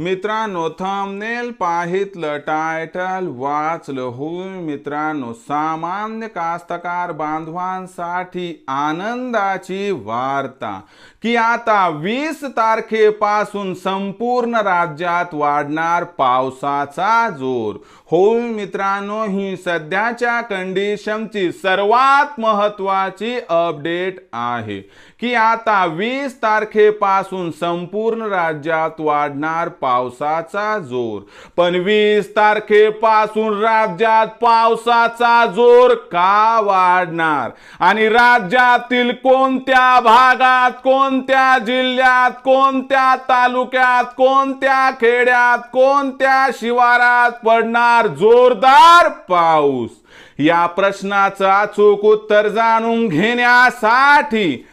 मित्रांनो thumbnail पाहितलं title वाचलं होय मित्रांनो सामान्य कास्तकार बांधवांसाठी आनंदाची वार्ता. की आता वीस तारखेपासून संपूर्ण राज्यात वाढणार पावसाचा जोर. होय मित्रांनो ही सध्याच्या कंडिशनची सर्वात महत्वाची अपडेट आहे. की आता वीस तारखेपासून संपूर्ण राज्यात वाढणार पावसाचा जोर. पण वीस तारखेपासून राज्यात पावसाचा जोर का वाढणार? आणि राज्यातील कोणत्या भागात कोणत्या जिल्ह्यात कोणत्या तालुक्यात कोणत्या खेड्यात कोणत्या शिवारात पडणार जोरदार पाऊस? या प्रश्नाचं अचूक उत्तर जाणून घेण्यासाठी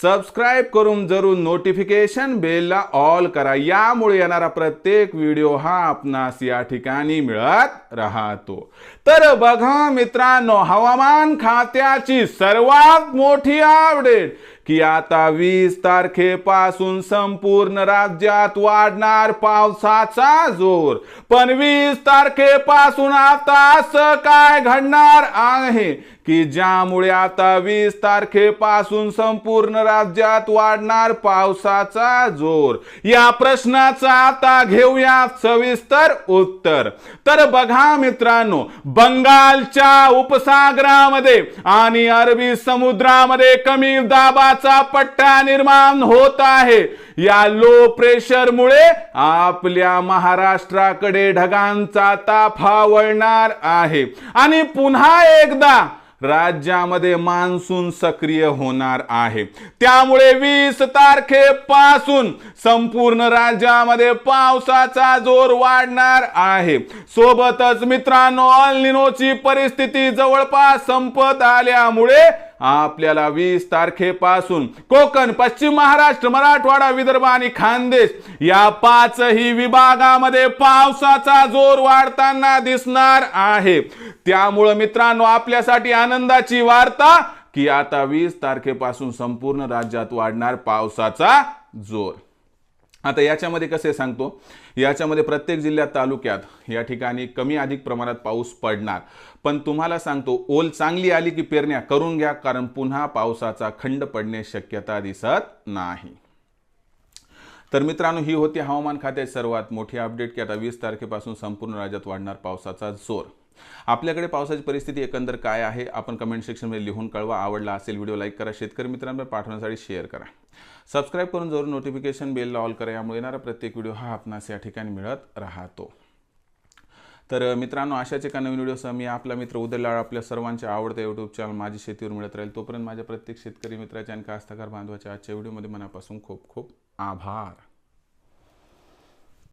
सबस्क्राईब करून जरूर नोटिफिकेशन बेलला ऑल करा. यामुळे येणारा प्रत्येक व्हिडिओ हा आपणास या ठिकाणी मिळत राहतो. तर बघा मित्रांनो हवामान खात्याची सर्वात मोठी अपडेट की आता वीस तारखेपासून संपूर्ण राज्यात वाढणार पावसाचा जोर. पण वीस तारखेपासून आता असं काय घडणार आहे? की ज्यामुळे आता वीस तारखेपासून संपूर्ण राज्यात वाढणार पावसाचा जोर? या प्रश्नाचा आता घेऊया सविस्तर उत्तर. तर बघा मित्रांनो बंगालच्या उपसागरामध्ये आणि अरबी समुद्रामध्ये कमी दाबाचा पट्टा निर्माण होत आहे. या लो प्रेशरमुळे आपल्या महाराष्ट्राकडे ढगांचा ताफा वळणार आहे. आणि पुन्हा एकदा राज्यामध्ये मान्सून सक्रिय होणार आहे. त्यामुळे वीस तारखेपासून संपूर्ण राज्यामध्ये पावसाचा जोर वाढणार आहे. सोबतच मित्रांनो अल्निनोची परिस्थिती जवळपास संपत आल्यामुळे आपल्याला वीस तारखेपासून कोकण पश्चिम महाराष्ट्र मराठवाडा विदर्भ आणि खानदेश या पाचही विभागामध्ये पावसाचा जोर वाढताना दिसणार आहे. त्यामुळं मित्रांनो आपल्यासाठी आनंदाची वार्ता की आता वीस तारखेपासून संपूर्ण राज्यात वाढणार पावसाचा जोर. आता याच्यामध्ये कसे सांगतो? याच्यामध्ये प्रत्येक जिल्ह्यात तालुक्यात या ठिकाणी कमी अधिक प्रमाणात पाऊस पडणार. पण तुम्हाला सांगतो ओल चांगली आली की पेरण्या करून घ्या कारण पुन्हा पावसाचा खंड पडणे शक्यता दिसत नाही. तर मित्रांनो ही होती हवामान खात्याची सर्वात मोठी अपडेट की आता वीस तारखेपासून संपूर्ण राज्यात वाढणार पावसाचा जोर. आपल्याकडे पावसाची परिस्थिती एकंदर काय आहे? आपण कमेंट सेक्शनमध्ये लिहून कळवा. आवडला असेल व्हिडिओ लाईक करा. शेतकरी मित्रांना पाठवण्यासाठी शेअर करा. सबस्क्राईब करून जरूर नोटिफिकेशन बेलला ऑल करा. यामुळे येणारा प्रत्येक व्हिडिओ हा आपणास या ठिकाणी मिळत राहतो. तर मित्रांनो अशाच एका नवीन व्हिडिओसह मी आपला मित्र उदयलाळ आपल्या सर्वांच्या आवडत्या यूट्यूब चॅनल माझी शेतीवर मिळत राहील. तोपर्यंत माझ्या प्रत्येक शेतकरी मित्राच्या आणि कास्तकार बांधवाच्या आजच्या व्हिडिओमध्ये मनापासून खूप खूप आभार.